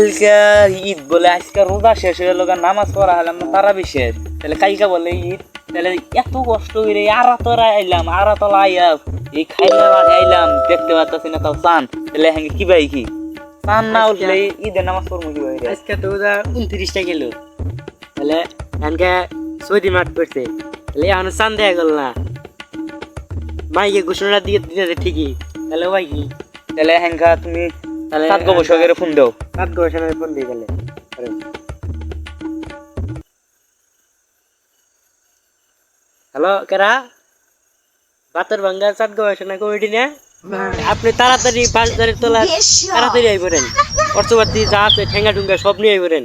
ঈদ বলে আজকে রোজা শেষ হয়ে গেল নামাজ পড়া হলাম না তারা বিশেষ তাহলে কালকে বলে ঈদ তাহলে এত কষ্ট করে আরা তোরা আইলাম আরা তোলা আইয়াম এই খাইলে মাঠে আইলাম দেখতে পাচ্ছি না তাও চান। তাহলে হ্যাঁ কি ভাই কি? চান না উঠলে ঈদের নামাজ পড়ব কি ভাই আজকে তো ওরা উনত্রিশটা গেল। তাহলে এখানকে সৌদি মাঠ পড়ছে তাহলে এখন চান দেয়া গেল না। মাইকে ঘোষণা দিয়ে দিতে ঠিকই। তাহলে ভাই কি? তাহলে হ্যাঁ তুমি সাত ফোন দাও। সাত ফোন দিয়ে গেলে। হ্যালো কেরা? বাতর ভাঙ্গা গবেষণা কমিটি না? আপনি তাড়াতাড়ি তোলা তাড়াতাড়ি আই পড়েন। অর্থপাতি যা আছে ঠেঙ্গা টুঙ্গা সব নিয়ে আই পড়েন।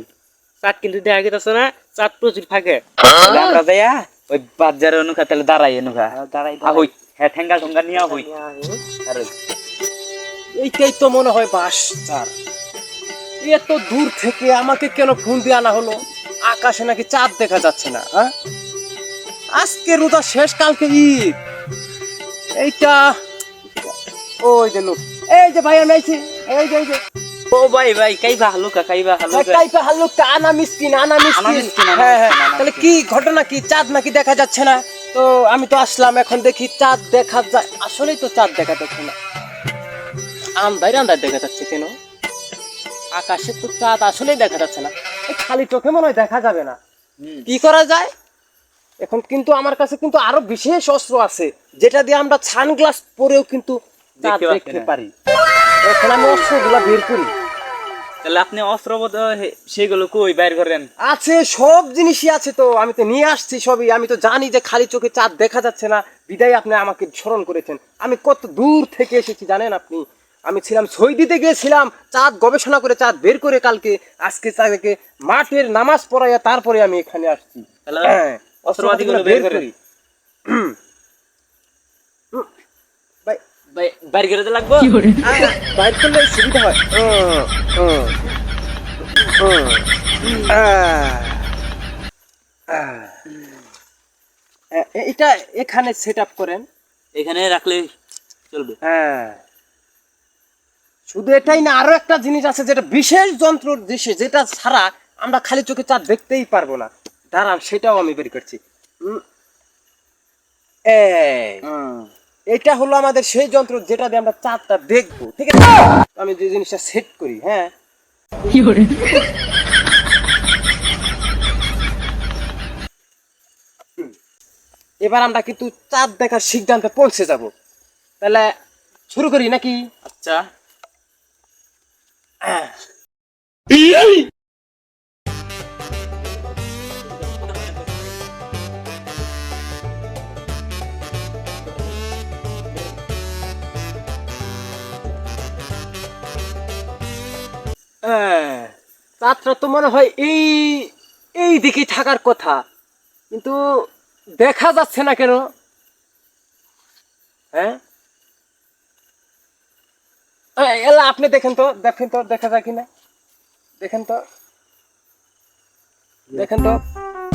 চাঁদ কিন্তু দেখা গেছে না চাঁদ প্রচুর থাকে। তাহলে আমরা যাইয়া ওই বাজারে অনুকা তাহলে দাঁড়াই অনুকা দাঁড়াই আ হ্যাঁ ঠেঙ্গা ঠুঙ্গা নিয়া হই আর। এইটাই তো মনে হয় বাস চার এত দূর থেকে আমাকে কেন ফোন দিয়ে আনা হলো? আকাশে নাকি চাঁদ দেখা যাচ্ছে না হ্যাঁ? আজকে রোজা শেষ কালকে ঈদ। এইটা ওই যে লোক এই যে ভাই আমি এই যে এই যে। ও ভাই ভাই কাইবা হালুকা কাইবা হালুকা। টাইপে হাল্লুকটা আনা মিসকিন আনা মিসকিন। হ্যাঁ হ্যাঁ। তাহলে কি ঘটনা কি? চাঁদ নাকি দেখা যাচ্ছে না? তো আমি তো আসলাম এখন দেখি চাঁদ দেখা যায় আসলেই তো চাঁদ দেখা যাচ্ছে না। আন্দাই আন্দায় দেখা যাচ্ছে কেন? আকাশে তো চাঁদ আসলেই দেখা যাচ্ছে না। খালি চোখে মনে হয় দেখা যাবে না। কি করা যায়? এখন কিন্তু আমার কাছে কিন্তু আরও বিশেষ অস্ত্র আছে যেটা দিয়ে আমরা সানগ্লাস পরেও কিন্তু দেখতে। পারি। এখন আমি অস্ত্রগুলা বের করি। তাহলে আপনি অস্ত্র সেগুলো কই বাইর করেন? আছে সব জিনিসই আছে তো আমি তো নিয়ে আসছি সবই। আমি তো জানি যে খালি চোখে চাঁদ দেখা যাচ্ছে না। বিদায় আপনি আমাকে স্মরণ করেছেন। আমি কত দূর থেকে এসেছি জানেন আপনি? আমি ছিলাম সৌদিতে গিয়েছিলাম চাঁদ গবেষণা করে চাঁদ বের করে কালকে আজকে চাঁদকে মাঠের নামাজ পড়াইয়া তারপরে আমি এখানে আসছি। বের করি। বাইর করে লাগবো? বাইর করলে সুবিধা হয়। এটা এখানে সেট আপ করেন। এখানে রাখলে চলবে। হ্যাঁ। শুধু এটাই না আরও একটা জিনিস আছে যেটা বিশেষ যন্ত্র দেশে যেটা ছাড়া আমরা খালি চোখে চাঁদ দেখতেই পারব না। দাঁড়ান সেটাও আমি বের করছি। এটা হলো আমাদের সেই যন্ত্র যেটা দিয়ে আমরা চাঁদটা দেখব ঠিক আছে? আমি যে জিনিসটা সেট করি হ্যাঁ? এবার আমরা কিন্তু চাঁদ দেখার সিদ্ধান্তে পৌঁছে যাব। তাহলে শুরু করি নাকি? আচ্ছা। চাঁদটা তো মনে হয় এই এই দিকে থাকার কথা। কিন্তু দেখা যাচ্ছে না কেন? হ্যাঁ? এলা, আপনি দেখেন তো দেখেন তো, দেখা যায় কিনা? দেখেন তো। দেখেন তো।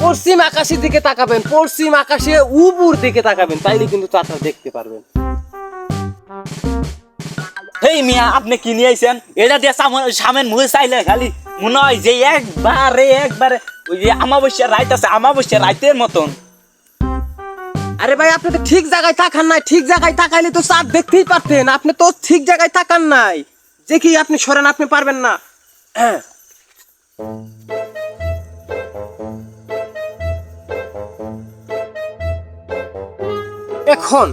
পশ্চিম আকাশের দিকে তাকাবেন, পশ্চিম আকাশে উপর দিকে তাকাবেন, তাইলে কিন্তু চাঁদটা দেখতে পারবেন। হেই মিয়া, আপনি কি নিয়ে আইছেন? এটা দিয়ে সামনে মুখে চাইলে খালি মনে হয় যে একবারে একবারে ওই যে আমাবস্যা রাইত আছে আমাবস্যা রাইতের মতন। আরে ভাই আপনি তো ঠিক জায়গায় তাকান নাই ঠিক জায়গায় তাকাইলে তো চাঁদ দেখতেই পারতেন। আপনি তো ঠিক জায়গায় তাকান নাই। দেখি আপনি সরেন আপনি পারবেন না। এখন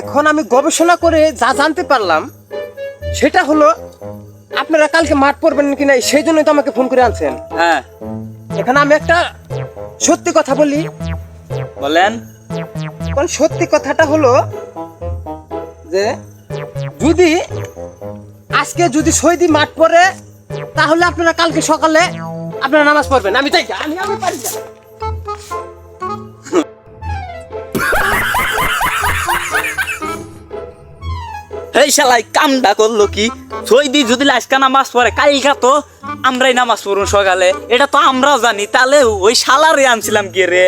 এখন আমি গবেষণা করে যা জানতে পারলাম সেটা হলো আপনারা কালকে মাঠ পড়বেন কি কিনা সেই জন্যই তো আমাকে ফোন করে আনছেন। হ্যাঁ। এখানে আমি একটা সত্যি কথা বলি। বলেন। কারণ সত্যি কথাটা হলো যে যদি আজকে যদি সৈদি মাঠ পড়ে, তাহলে আপনারা কালকে সকালে আপনারা নামাজ পড়বেন। আমি তাই আমি আমি পারি। এই শালাই কামটা করল কি? সৈদি যদি আজকা নামাজ পড়ে, কালকা তো আমরাই নামাজ পড়ুন সকালে। এটা তো আমরাও জানি, তাহলে ওই শালারে আনছিলাম কি রে?